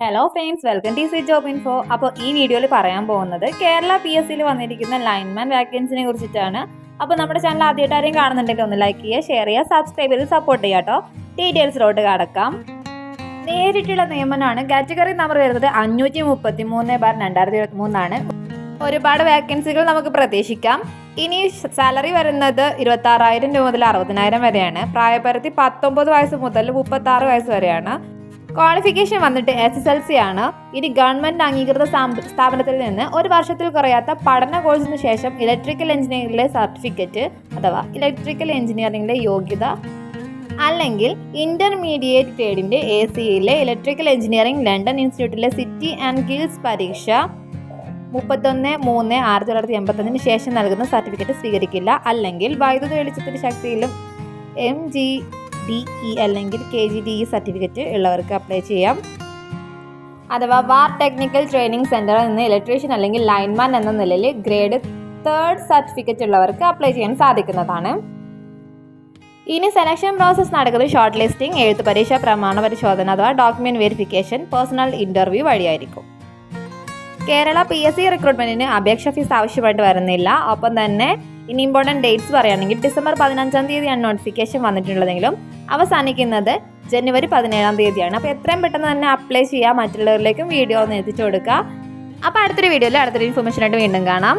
Hello friends welcome T C job info അപ്പോൾ ഈ വീഡിയോയിൽ പറയാൻ പോകുന്നത് കേരള പി എസ് സിയിൽ വന്നിരിക്കുന്ന ലൈൻമാൻ വാക്കൻസിനെ കുറിച്ചിട്ടാണ്. അപ്പോൾ നമ്മുടെ ചാനൽ ആദ്യമായിട്ട് ആരെയും കാണുന്നുണ്ടെങ്കിൽ ഒന്ന് ലൈക്ക് ചെയ്യുക ഷെയർ ചെയ്യുക സബ്സ്ക്രൈബ് ചെയ്ത് സപ്പോർട്ട് ചെയ്യുക കേട്ടോ ഡീറ്റെയിൽസിലോട്ട് കടക്കാം. നേരിട്ടുള്ള നിയമനമാണ് കാറ്റഗറി നമ്പർ വരുന്നത് അഞ്ഞൂറ്റി മുപ്പത്തി മൂന്ന് ബാർ രണ്ടായിരത്തി ഇരുപത്തി മൂന്നാണ് ഒരുപാട് വാക്കൻസികൾ നമുക്ക് പ്രതീക്ഷിക്കാം. ഇനി സാലറി വരുന്നത് ഇരുപത്തി ആറായിരം രൂപ മുതൽ അറുപതിനായിരം വരെയാണ്. പ്രായപരിധി പത്തൊമ്പത് വയസ്സ് മുതൽ മുപ്പത്തി ആറ് വയസ്സ് വരെയാണ്. ക്വാളിഫിക്കേഷൻ വന്നിട്ട് എസ് എസ് എൽ സി ആണ്. ഇനി ഗവൺമെന്റ് അംഗീകൃത സ്ഥാപനത്തിൽ നിന്ന് ഒരു വർഷത്തിൽ കുറയാത്ത പഠന കോഴ്സിന് ശേഷം ഇലക്ട്രിക്കൽ എഞ്ചിനീയറിംഗിലെ സർട്ടിഫിക്കറ്റ് അഥവാ ഇലക്ട്രിക്കൽ എഞ്ചിനീയറിംഗിലെ യോഗ്യത അല്ലെങ്കിൽ ഇന്റർമീഡിയറ്റ് ഗ്രേഡിന്റെ എ സിയിലെ ഇലക്ട്രിക്കൽ എഞ്ചിനീയറിംഗ് ലണ്ടൻ ഇൻസ്റ്റിറ്റ്യൂട്ടിലെ സിറ്റി ആൻഡ് ഗിൽസ് പരീക്ഷ മുപ്പത്തൊന്ന് മൂന്ന് ആയിരത്തി തൊള്ളായിരത്തി എൺപത്തൊന്നിന് ശേഷം നൽകുന്ന സർട്ടിഫിക്കറ്റ് സ്വീകരിക്കില്ല. അല്ലെങ്കിൽ വൈദ്യുത വെളിച്ചത്തിന്റെ ശക്തിയിലും എം ജി ഡി ഇ അല്ലെങ്കിൽ K G D E certificate ഉള്ളവർക്ക് അപ്ലൈ ചെയ്യാം. അഥവാ വാർ ടെക്നിക്കൽ ട്രെയിനിങ് സെന്ററിൽ നിന്ന് ഇലക്ട്രീഷ്യൻ അല്ലെങ്കിൽ ലൈൻമാൻ എന്ന നിലയിൽ ഗ്രേഡ് തേർഡ് സർട്ടിഫിക്കറ്റ് ഉള്ളവർക്ക് അപ്ലൈ ചെയ്യാൻ സാധിക്കുന്നതാണ്. ഇനി സെലക്ഷൻ പ്രോസസ്സ് നടക്കുന്നത് ഷോർട്ട് ലിസ്റ്റിംഗ് എഴുത്ത് പരീക്ഷ പ്രമാണ പരിശോധന അഥവാ ഡോക്യുമെന്റ് വെരിഫിക്കേഷൻ പേഴ്സണൽ ഇന്റർവ്യൂ വഴിയായിരിക്കും. കേരള പി എസ് സി റിക്രൂട്ട്മെന്റിന് അപേക്ഷ ഫീസ് ആവശ്യമായിട്ട് വരുന്നില്ല. ഒപ്പം തന്നെ ഇനി ഇമ്പോർട്ടന്റ് ഡേറ്റ്സ് പറയുകയാണെങ്കിൽ ഡിസംബർ പതിനഞ്ചാം തീയതിയാണ് നോട്ടിഫിക്കേഷൻ വന്നിട്ടുള്ളതെങ്കിലും അവസാനിക്കുന്നത് ജനുവരി പതിനേഴാം തീയതിയാണ്. അപ്പോൾ എത്രയും പെട്ടെന്ന് തന്നെ അപ്ലൈ ചെയ്യുക മറ്റുള്ളവരിലേക്കും വീഡിയോ ഒന്ന് എത്തിച്ചു കൊടുക്കുക. അപ്പോൾ അടുത്തൊരു വീഡിയോയിൽ അടുത്തൊരു ഇൻഫർമേഷനായിട്ട് വീണ്ടും കാണാം.